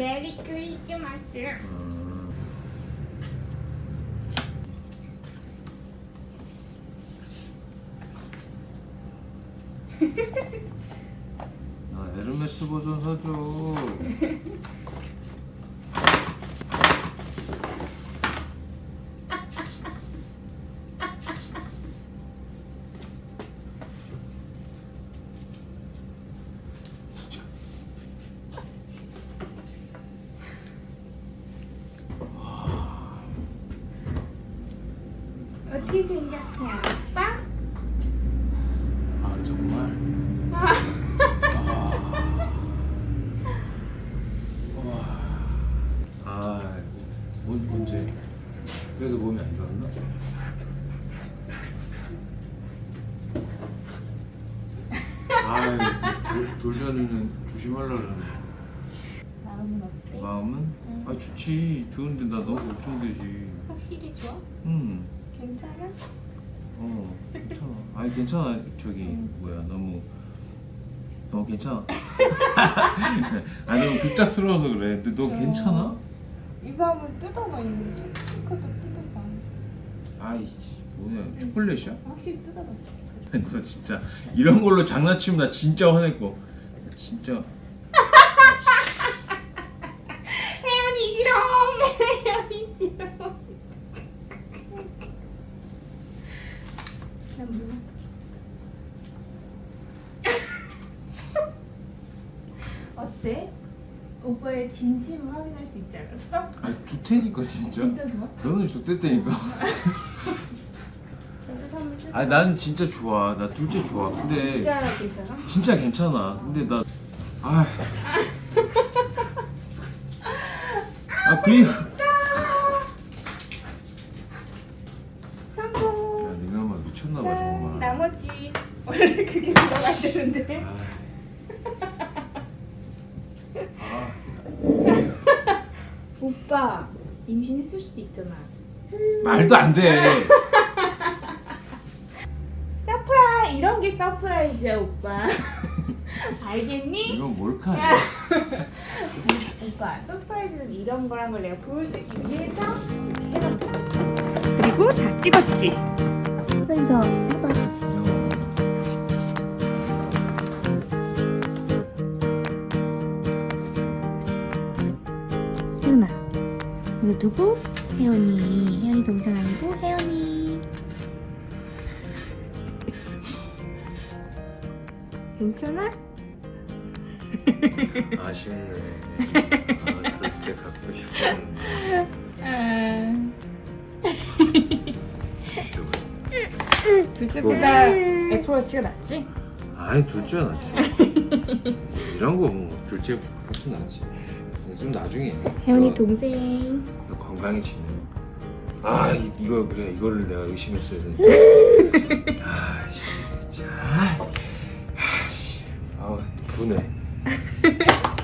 메리 크리스마스. 음. 나 에르메스 버전 사줘. 아빠? 아 정말. 아, 아. 와. 아, 뭔 문제? 그래서 몸이 안 좋았나? 아, 돌- 돌전이는 조심하려 그러네. 마음은 어때? 마음은? 아 좋지. 좋은데 나 너무 걱정되지. 확실히 좋아? 음. 괜찮아? 어, 괜찮아. 아니 괜찮아. 저기 음. 뭐야 너무 너 괜찮아. 아니 너무 급작스러워서 그래. 근데 너 어. 괜찮아? 이거 한번 뜯어봐, 이거. 스티커도 뜯어봐. 아이 뭐냐 초콜릿이야? 확실히 스티커. 너 진짜 이런 걸로 장난치면 나 진짜 화낼 거. 진짜. 혜연이 싫어! 혜연이 싫어. 잠깐만. 어때? 오빠의 진심을 확인할 수 있지 않았어? 아 좋다니까 진짜. 진짜 좋아? 너는 좋댔다니까. 진짜 선물 뜯어. 아니 난 진짜 좋아. 나 둘째 좋아. 근데 진짜 괜찮아? 진짜 괜찮아. 근데 나 아. 아 그리고 성공! 야, 니네 엄마 미쳤나 봐 짠! 정말. 나머지 원래 그게 들어가야 되는데 아. 오빠 임신했을 수도 있잖아. 말도 안 돼. 서프라이 이런 게 서프라이즈야 오빠. 알겠니? 이건 몰카야. 오빠 서프라이즈는 이런 거란 걸 내가 보여주기 위해서 해봤지 그리고 다 찍었지. 그래서 이거 누구? 혜연이 혜연이 동생 아니고 혜연이 괜찮아? 아쉽네. 아, 둘째 갖고 싶었는데. 둘째보다 애플워치가 낫지? 아니 둘째가 낫지. 이런 거 뭐 둘째 훨씬 낫지. 좀 나중에. 혜연이 너- 동생 너 건강해지면. 아 이, 이거 그래 이거를 내가 의심했어야 되는데. 아씨 자. 아씨 아 분해.